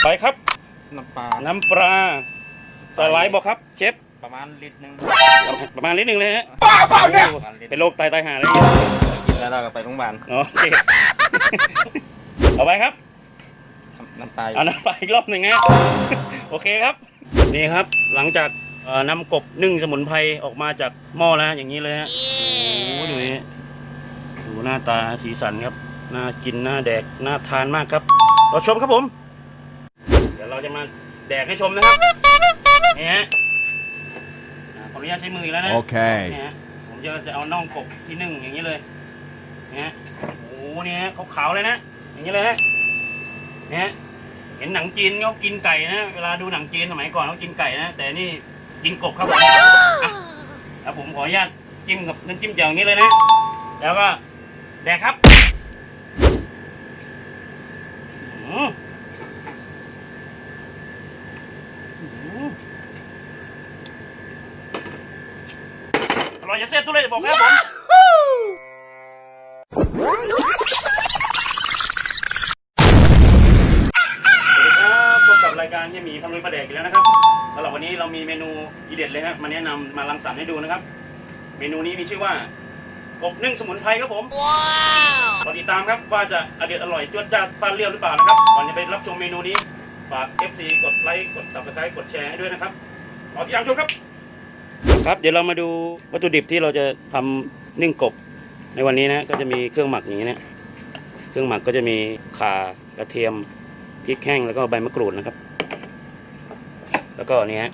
อไปครับ น้ำปลา น้ำปลาใส่หลายบอกครับ เชฟ ประมาณลิตรหนึงประมาณนิดนึงเลยฮะประมาณลิตรเป็นโรคไตไตหาเลยกินแล้วเราก็ไปโรงพยาบาลโอเค เอาไปครับ น้ำปลาเอาน้ำปลาอีกรอบหนึ่งฮะ โอเคครับ นี่ครับ หลังจากเอ่อนำกบนึ่งสมุนไพรออกมาจากหม้อแล้วฮะอย่างนี้เลยฮะ โอ้โหดูนี่ดูหน้าตาสีสันครับ น่ากิน น่าแดก น่าทานมากครับเราชมครับผมเดี๋ยวเราจะมาแดกให้ชมนะครับนี่ฮะอ่าขออนุญาตใช้มืออีกแล้วนะ Okay. เนี่ยฮะผมจะจะเอาน่องกบที่นึ่งอย่างนี้เลยเนี่ยฮะโอ้โหเนี่ยฮะขาวๆเลยนะอย่างนี้เลยฮะเนี่ยฮะเห็นหนังจีนเขากินไก่นะเวลาดูหนังจีนสมัยก่อนเขากินไก่นะแต่นี่กินกบครับผมอะแล้วผมขออนุญาตจิ้มกับน้ำจิ้มแจ่วอย่างนี้เลยนะ แล้วก็แดกครับ อื้อหืออื้อหือ อร่อยจะเสียทุเรศบอกครับผมสวัสดีครับพบกับรายการที่มีพันลุยประเดกอีกแล้วนะครับสำหรับวันนี้เรามีเมนูอีเด็ดเลยครับมาแนะนำมารังสรรค์ให้ดูนะครับ เมนูนี้มีชื่อว่ากบนึ่งสมุนไพรครับผม ว้าวรอติดตามครับว่าจะอเด็ดอร่อยจวดจ้าดฟาดเรียวหรือเปล่านะครับก่อนจะไปรับชมเมนูนี้ฝาก FC กดไลค์กด subscribe กดแชร์ให้ด้วยนะครับรอติดตามชมครับ ครับเดี๋ยวเรามาดูวัตถุดิบที่เราจะทำนึ่งกบในวันนี้นะก็จะมีเครื่องหมักอย่างนี้นะเครื่องหมักก็จะมีข่ากระเทียมพริกแห้งแล้วก็ใบมะกรูดนะครับ แล้วก็นี่ฮะ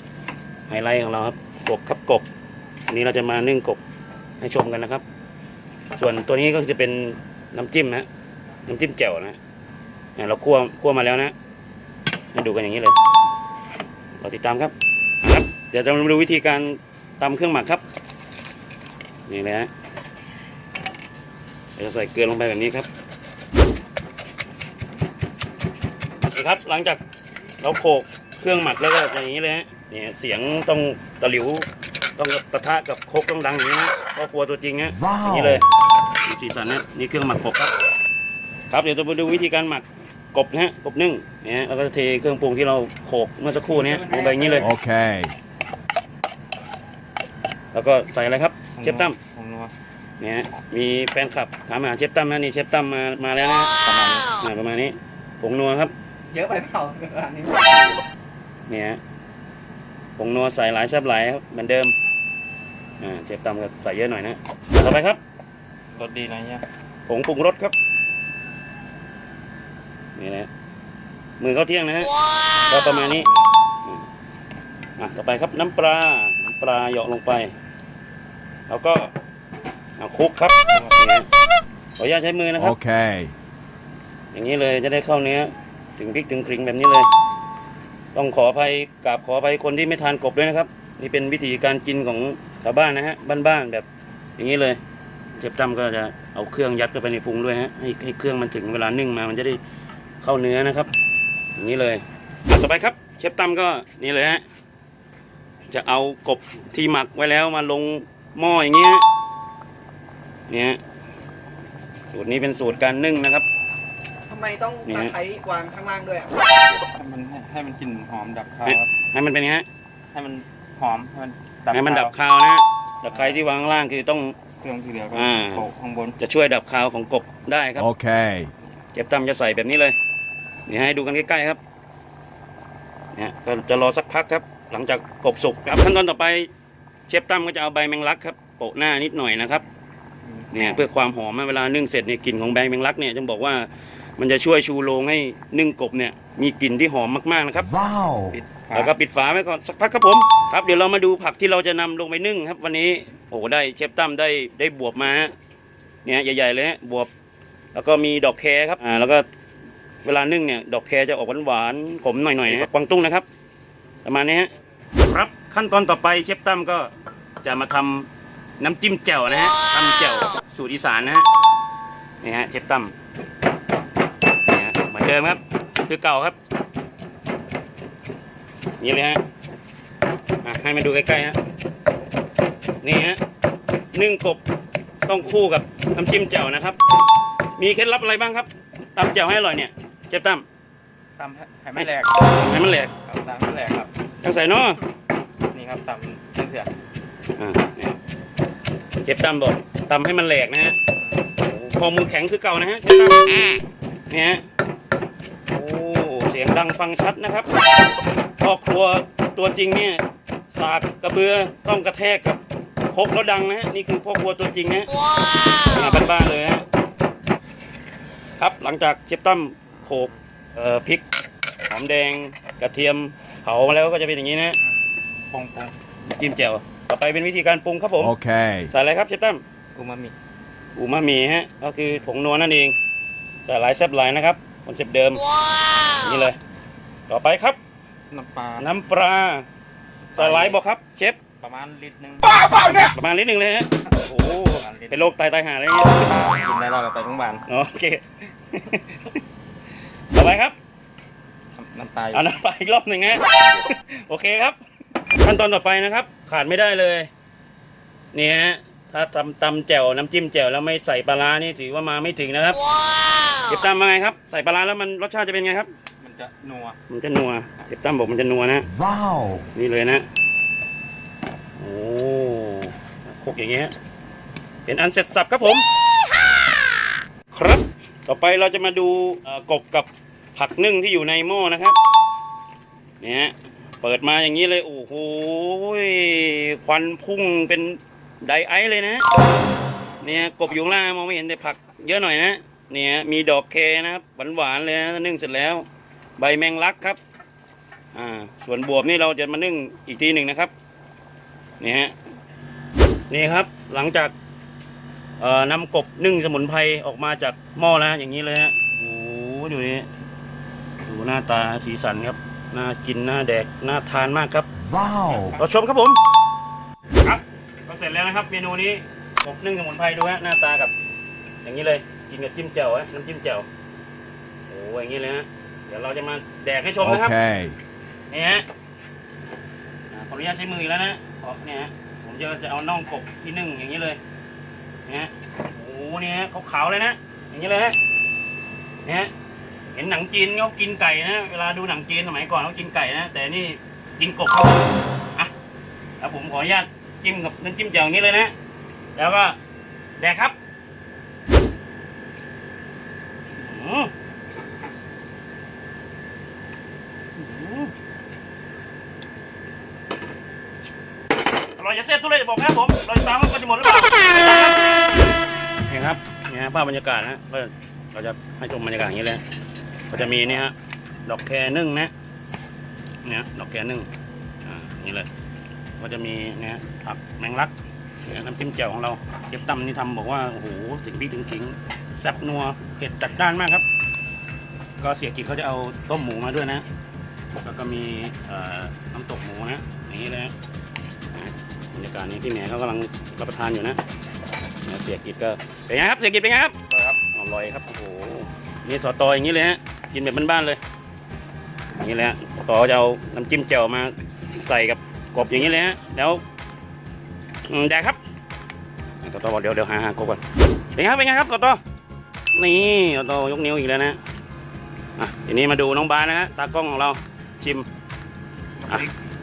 ไฮไลท์ของเราครับกบครับกบอันนี้เราจะมานึ่งกบให้ชมกันนะครับ ส่วนตัวนี้ก็จะเป็นน้ำจิ้มนะน้ำจิ้มแจ่วนะเนี่ยเราคั่วคั่วมาแล้วนะมาดูกันอย่างนี้เลยเราติดตามครับครับ เดี๋ยวจะมาดูวิธีการ ตำเครื่องหมักครับ นี่เลยฮะเราจะใส่เกลือลงไปแบบนี้ครับนี่ครับ หลังจากเราโขลกเครื่องหมักแล้วก็อย่างนี้เลยฮะนี่เสียงต้องตะหลิว ต้องปะทะกับโคกต้องดังอย่างนี้นะเพราะครัวตัวจริงฮะว้าวอย่างนี้เลยมีสีสันนะนี่เครื่องหมักกบครับ ครับเดี๋ยวจะมาดูวิธีการหมักกบนะฮะกบนึ่งเนี่ยฮะแล้วก็เทเครื่องปรุงที่เราโขลกเมื่อสักครู่เนี้ยลงไปอย่างนี้เลย Okay. แล้วก็ใส่อะไรครับเชฟตั้มผงนัวเนี่ยฮะมีแฟนคลับถามหาเชฟตั้มนะนี่เชฟตั้มมามาแล้วนะประมาณนี้อ่าประมาณนี้ผงนัวครับ เยอะไปเปล่าอันนี้เนี่ยฮะผงนัวใส่หลายแซ่บหลายครับเหมือนเดิมอ่าเชฟตั้มก็ใส่เยอะหน่อยนะต่อไปครับรสดีนะเนี่ยผงปรุงรสครับนี่นะมือเข้าเที่ยงนะฮะก็ประมาณนี้อืมอะต่อไปครับน้ำปลาน้ำปลาเหยาะลงไป แล้วก็เอาคลุกครับนี่ฮะขออนุญาตใช้มือนะครับ Okay. อย่างนี้เลยจะได้เข้าเนื้อ ถึงพริกถึงคริงแบบนี้เลย ต้องขออภัยกราบขออภัยคนที่ไม่ทานกบด้วยนะครับ นี่เป็นวิธีการกินของชาวบ้านนะฮะบ้านๆแบบ อย่างนี้เลยเชฟตั้มก็จะเอาเครื่องยัดเข้าไปในพุงด้วยฮะให้ให้เครื่องมันถึงเวลานึ่งมา มันจะได้เข้าเนื้อนะครับ อย่างนี้เลยอะต่อไปครับ เชฟตั้มก็นี่เลยฮะจะเอากบที่หมักไว้แล้วมาลง หม้ออย่างเงี้ยเนี่ยฮะสูตรนี้เป็นสูตรการนึ่งนะครับ ทำไมต้องนี่ตะฮะไคร้วางข้างล่างด้วยอะให้มันให้ให้มันกลิ่นหอมดับคาวให้ให้มันเป็นไงฮะให้มันหอมให้มันดับให้มันดับคาวคาวนะฮะตะไคร้ที่วางข้างล่างคือต้อง เครื่องที่เหลือก็อ่า โปะข้างบนจะช่วยดับคาวของกบได้ครับ Okay. เชฟตั้มจะใส่แบบนี้เลย นี่ให้ดูกันใกล้ๆครับเนี่ยก็จะรอสักพักครับ หลังจากกบสุกครับขั้นตอนต่อไป เชฟตั้มก็จะเอาใบแมงลักครับโปะหน้านิดหน่อยนะครับเนี่ยเพื่อความหอมนะเวลานึ่งเสร็จเนี่ยกลิ่นของใบแมงลักเนี่ยจะบอกว่ามันจะช่วยชูโรงให้นึ่งกบเนี่ยมีกลิ่นที่หอมมากๆนะครับ Wow. ปิดฝาแล้วก็ปิดฝาไว้ก่อนสักพักครับผมครับเดี๋ยวเรามาดูผักที่เราจะนำลงไปนึ่งครับ วันนี้โอ้โหได้เชฟตั้มได้ได้บวบมาฮะเนี่ยใหญ่ๆเลยฮะบวบ แล้วก็มีดอกแครครับอ่าแล้วก็เวลานึ่งเนี่ยดอกแครจะออกหวานๆขมหน่อยๆนะครับกวางตุ้งนะครับ ประมาณนี้ฮะครับ ขั้นตอนต่อไปเชฟตั้มก็จะมาทำน้ำจิ้มแจ่วนะฮะทำแจ่วสูตรอีสานนะฮะนี่ฮะเชฟตั้มนี่ฮะเหมือนเดิมครับ คือเก่าครับ นี่เลยฮะอะให้มาดูใกล้ๆฮะนี่ฮะนึ่งกบต้องคู่กับน้ำจิ้มแจ่วนะครับ มีเคล็ดลับอะไรบ้างครับตำแจ่วให้อร่อยเนี่ยเชฟตั้มตำให้ให้ไม่แหลกให้มันแหลกครับตำให้แหลกครับ จังใส่เนาะนี่ ครับตำจังเสืออ่าเนี่ยเชฟตั้มบอกตำให้มันแหลกนะฮะโอ้โหพอมือแข็งคือเก่านะฮะเชฟตั้มเนี่ยฮะโอ้เสียงดังฟังชัดนะครับพ่อครัวตัวจริงเนี่ยสากกระเบือต้องกระแทกกับครกแล้วดังนะฮะนี่คือพ่อครัวตัวจริงนะมาบ้านๆเลยฮะครับหลังจากเชฟตั้มโขลกเอ่อพริกหอมแดงกระเทียมเผามาแล้วก็จะเป็นอย่างนี้นะป งปงจิ้มแจ่วต่อไปเป็นวิธีการปรุงครับผม Okay. ใส่อะไรครับเชฟตั้มอูมามิอูมามิฮะก็คือผงนัวนั่นเองใส่หลายแซ่บหลายนะครับคอนเซปต์เดิมอย่างนี่เลย ต่อไปครับ น้ำปลาน้ำปลาใส่หลายบอกครับเชฟประมาณลิตรหนึงประมาณนิดหนึ่งเลยฮะโอ้โหเป็นโรคไตตายหาอะไรเงี้ย กินได้เราก็ไปโรงพยาบาลโอเค ต่อไปครับน้ำปลาอยู่ เอาน้ำปลาอีกรอบหนึ่งฮะโอเคครับ ขั้นตอนต่อไปนะครับ ขาดไม่ได้เลยนี่ฮะถ้าทำตำแจ่วน้ำจิ้มแจ่วแล้วไม่ใส่ปลาร้านี่ถือว่ามาไม่ถึงนะครับเก็บตามมาไงครับ ใส่ปลาร้าแล้วมันรสชาติจะเป็นไงครับ มันจะนัวมันจะนัวเก็บตามบอกมันจะนัวนะ Wow. นี่เลยนะโอ้โคกอย่างเงี้ยเป็นอันเสร็จสับครับผม ครับต่อไปเราจะมาดูเอ่อกบกับผักนึ่งที่อยู่ในหม้อนะครับเนี่ยฮะ เปิดมาอย่างนี้เลย โอ้โหควันพุ่งเป็นไดไอเลยนะ เนี่ยกบอยู่ข้างล่างมองไม่เห็นแต่ผักเยอะหน่อยนะ เนี่ยมีดอกเคนะครับหวานๆเลยนะนึ่งเสร็จแล้ว ใบแมงลักครับ อ่า ส่วนบวบนี่เราจะมานึ่งอีกทีหนึ่งนะครับ นี่ฮะ นี่ครับ หลังจากเอ่อนำกบนึ่งสมุนไพรออกมาจากหม้อแล้วอย่างนี้เลยฮะ โอ้โหดูนี่ดูหน้าตาสีสันครับ น่ากินน่าแดกน่าทานมากครับ Wow. เราชมครับผม ครับ ก็เสร็จแล้วนะครับ เมนูนี้กบนึ่งสมุนไพรดูฮะหน้าตากับ อย่างนี้เลย กินกับจิ้มแจ่วฮะน้ำจิ้มแจ่วโอ้ยอย่างนี้เลยฮะเดี๋ยวเราจะมาแดกให้ชมนะครับ Okay. นี่ฮะอ่าขออนุญาตใช้มืออีกแล้วนะเพราะเนี่ยฮะผมจะจะเอาน่องกบที่นึ่งอย่างนี้เลยเนี่ยฮะโอ้โหเนี่ยฮะขาวๆเลยนะ อย่างนี้เลยฮะเนี่ยฮะ เห็นหนังจีนเขากินไก่นะ เวลาดูหนังจีนสมัยก่อนเขากินไก่นะ แต่นี่กินกบครับผมอะแล้วผมขออนุญาตจิ้มกับน้ำจิ้มแจ่วอย่างนี้เลยนะ แล้วก็แดกครับอร่อยจะเสียทุเรศบอกครับผมเราจะตามว่ามันจะหมดหรือเปล่าเห็นครับเนี่ยภาพบรรยากาศนะก็เราจะให้ชมบรรยากาศอย่างนี้เลย ก็จะมีนี่ฮะดอกแคนึ่งนะเนี่ยดอกแคนึ่งอ่านี่เลย ก็จะมีเนี่ยผักแมงลักเนี่ยน้ำจิ้มแจ่วของเราเก็บตั้มนี่ทำบอกว่าโอ้โหถึงพริกถึงขิงแซ่บนัวเผ็ดจัดจ้านมากครับ ก็เสียกิจเขาจะเอาต้มหมูมาด้วยนะแล้วก็มีเอ่อน้ำตกหมูนะอย่างนี้เลยนะบรรยากาศนี้พี่แหนเขากำลังรับประทานอยู่นะนะเสียกิจก็เป็นไงครับเสียกิจเป็นไงครับครับอร่อยครับโอ้โหนี่สอตออย่างนี้เลยฮะ กินแบบบ้านๆเลยอย่างนี้แหละสอตอจะเอาน้ำจิ้มแจ่วมาใส่กับกบอย่างนี้เลยฮะแล้วอืมแดกครับสอตอบอกเดี๋ยวเดี๋ยวหาหากบก่อนเป็นไงครับเป็นไงครับสอตอนี่สอตอยกนิ้วอีกแล้วนะอะทีนี้มาดูน้องบาสนะฮะตากล้องของเราชิมอะ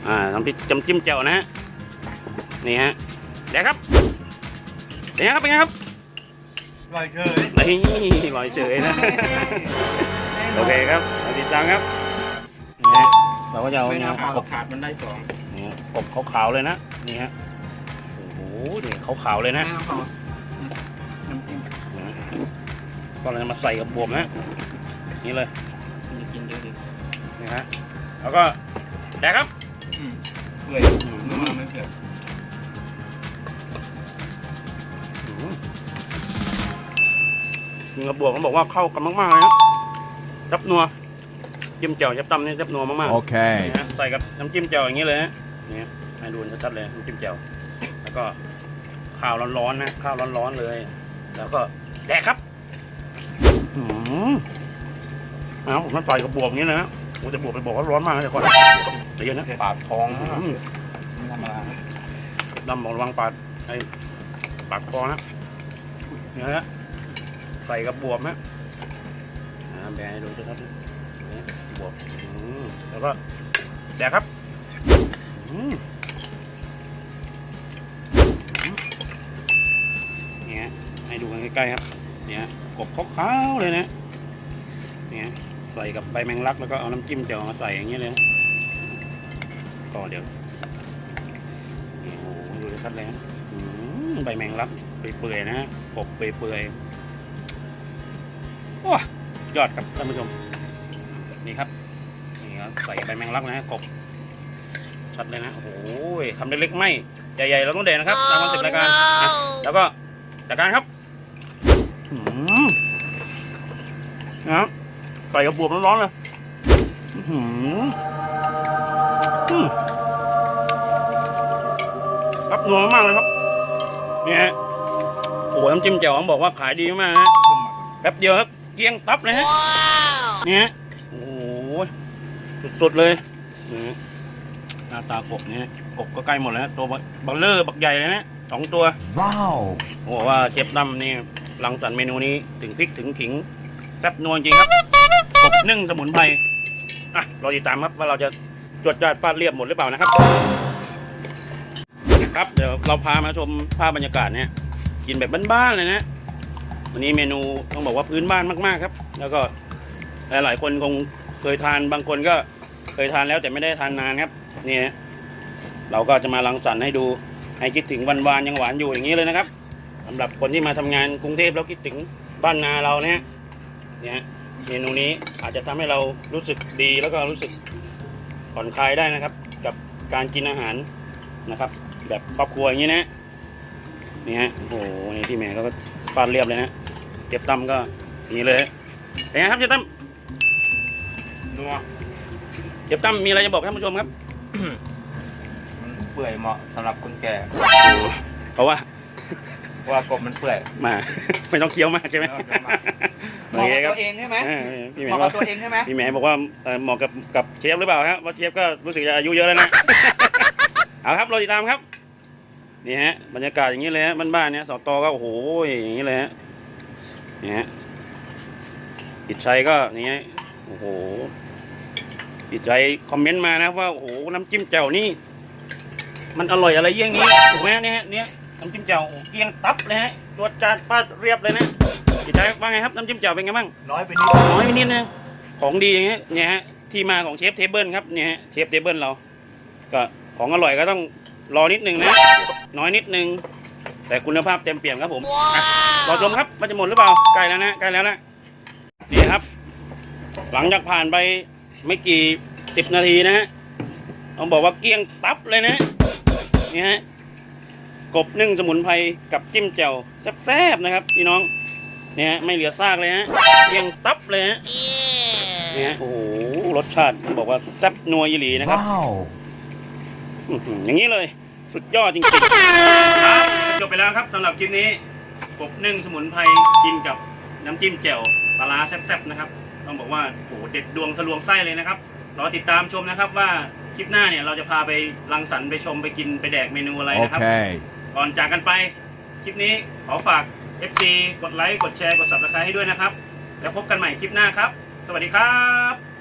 อ่าน้ำพริกจำจิ้มแจ่วนะฮะนี่ฮะเดี๋ยวครับเป็นไงครับเป็นไงครับลอยเฉยนี่ลอยเฉยนะ โอเคครับมาติดตามครับนี่ฮะเราก็จะเอาไม่เนี่ยน่าพกอบขาดมันได้สองนี่ฮะกบขาวๆเลยนะนี่ฮะโอ้โหนี่ขาวๆเลยนะน้ำจิ้มนี่ฮะก็เราจะมาใส่กับบวบนะนี่เลยมันจะกินเยอะดินี่ฮะแล้วก็แดกครับอืมเปื่อยนัวไม่เปื่อยกินกับบวบเขาบอกว่าเข้ากันมากๆเลยนะ จับนัวจิ้มแจ่วจับตำนี่จับนัวมากๆ Okay. นี่ฮะใส่กับน้ำจิ้มแจ่วอย่างนี้เลยฮะนี่ฮะให้ดูชัดๆเลยน้ำจิ้มแจ่วแล้วก็ข้าวร้อนๆนะข้าวร้อนๆเลย แล้วก็แดกครับอืมเอาผมมันใส่กับบวบอย่างนี้เลยนะผมจะบวบไปบอกว่าร้อนมากเลยก่อนเดี๋ยวนะปากท้องอืมไม่ธรรมดาดำบอกระวังปากไอ้ปากคอนะเนี่ยฮะใส่กับบวบนะอ่า แบร์ให้ดูชัดๆนี่บวกอืมแล้วก็แดกครับอืมเนี่ยให้ดูกันใกล้ๆครับ เนี่ยกบขาวๆเลยนะ เนี่ยใส่กับใบแมงลักแล้วก็เอาน้ำจิ้มเจียวมาใส่อย่างนี้เลยนะก็เดี๋ยวนี่โอ้โหดูชัดเลยนะอืมใบแมงลักเปื่อยๆนะกบเปื่อยๆโอ้ ยอดครับท่านผู้ชม นี่ครับ นี่ครับใส่ใบแมงลักนะฮะกบชัดเลยนะ โอ้โหคำเล็กๆไม่ ใหญ่ๆเราต้องเด่นนะครับ ตามคอนเซ็ปต์รายการอะแล้วก็จัดการครับอืมนะครับใส่กระบวบร้อนๆเลยอื้อหืออืมครับนัวมากเลยครับนี่ฮะโอ้โหน้ำจิ้มแจ่วผมบอกว่าขายดีมากนะแป๊บเดียวครับ เกลี้ยงตับเลยฮะนี่ฮะโอ้โหสุดๆเลยนี่ฮะหน้าตากบเนี่ยกบก็ใกล้หมดแล้วตัวบักเลอร์บักใหญ่เลยนะสองตัว Wow. โอ้โหว่าเชฟดำนี่รังสรรค์เมนูนี้ถึงพริกถึงขิงแซ่บนัวจริงครับกบนึ่งสมุนไพรอะรอติดตามครับว่าเราจะจวดจาดฟาดเรียบหมดหรือเปล่านะครับนะครับเดี๋ยวเราพามาชมภาพบรรยากาศเนี่ยกินแบบบ้านๆเลยนะ วันนี้เมนูต้องบอกว่าพื้นบ้านมากๆครับ แล้วก็หลายๆคนคงเคยทานบางคนก็เคยทานแล้วแต่ไม่ได้ทานนานครับนี่เราก็จะมารังสรรค์ให้ดูให้คิดถึงวันวานยังหวานอยู่อย่างนี้เลยนะครับสำหรับคนที่มาทำงานกรุงเทพแล้วคิดถึงบ้านนาเราเนี่ยเนี่ยเมนูนี้อาจจะทำให้เรารู้สึกดีแล้วก็รู้สึกผ่อนคลายได้นะครับ กับการกินอาหารนะครับ แบบครอบครัวอย่างนี้นะนี่ฮะโอ้โหนี่ที่แม่ก็ฟาดเรียบเลยนะ เจ็บตั้มก็อย่างนี้เลยเป็นไงครับเจ็บตั้มนัวเจ็บตั้มมีอะไรจะบอกท่านผู้ชมครับ มันเปื่อยเหมาะสำหรับคนแก่ เพราะว่าเพราะว่ากบมันเปื่อย มา ไม่ต้องเคี้ยวมากใช่ไหมไม่ต้องเคี้ยวมาก เหมาะกับตัวเองใช่ไหมเออพี่แหเหม่มาะว่ากับตัวเองใช่ไหมพี่แหม่บอกว่าเอ่อเหมาะกับกับเชฟหรือเปล่าครับว่าเชฟก็รู้สึกจะอายุเยอะแล้วนะ เอาครับเราติดตามครับนี่ฮะบรรยากาศอย่างนี้เลยฮะบ้านๆเนี่ยสตอก็โอ้โหอย่างนี้เลยฮะ นี่ฮะอิดชัยก็นี่ฮะโอ้โหอิดชัยคอมเมนต์มานะว่าโอ้โหน้ำจิ้มแจ่วนี่ มันอร่อยอะไรเยี่ยงนี้ถูกไหมเนี่ยฮะเนี่ยน้ำจิ้มแจ่วโอ้โหเกรียงตับเลยฮะตัวจานฟาดเรียบเลยนะอิดชัยว่าไงครับน้ำจิ้มแจ่วเป็นไงบ้างน้อยไปนิดน้อยไปนิดนึงของดีอย่างเงี้ยเนี่ยฮะที่มาของเชฟเทเบิลครับเนี่ยฮะเชฟเทเบิลเรา ก็ของอร่อยก็ต้องรอนิดนึงนะ น้อยนิดนึง แต่คุณภาพเต็มเปี่ยมครับผมอะรอชมครับมันจะหมดหรือเปล่าใกล้แล้วนะใกล้แล้วนะนี่ครับ หลังจากผ่านไปไม่กี่สิบนาทีนะฮะต้องบอกว่าเกลี้ยงตับเลยนะเนี่ยฮะกบนึ่งสมุนไพรกับจิ้มแจ่วแซ่บๆนะครับพี่น้องเนี่ยฮะไม่เหลือซากเลยฮะเกลี้ยงตับเลยฮะเนี่ยฮะโอ้โหรสชาติต้องบอกว่าแซ่บนัวยีหลีนะครับ Wow. อื้อหืออย่างนี้เลย สุดยอดจริงๆครับ จบไปแล้วครับสำหรับคลิปนี้กบนึ่งสมุนไพรกินกับน้ำจิ้มแจ่วปลาร้าแซ่บๆนะครับ ต้องบอกว่าโอ้โหเด็ดดวงทะลวงไส้เลยนะครับรอติดตามชมนะครับว่าคลิปหน้าเนี่ยเราจะพาไปรังสรรค์ไปชมไปกินไปแดกเมนูอะไรนะครับ Okay. ก่อนจากกันไป คลิปนี้ขอฝาก FC กดไลค์ กดแชร์ กด subscribe ให้ด้วยนะครับ แล้วพบกันใหม่คลิปหน้าครับ สวัสดีครับ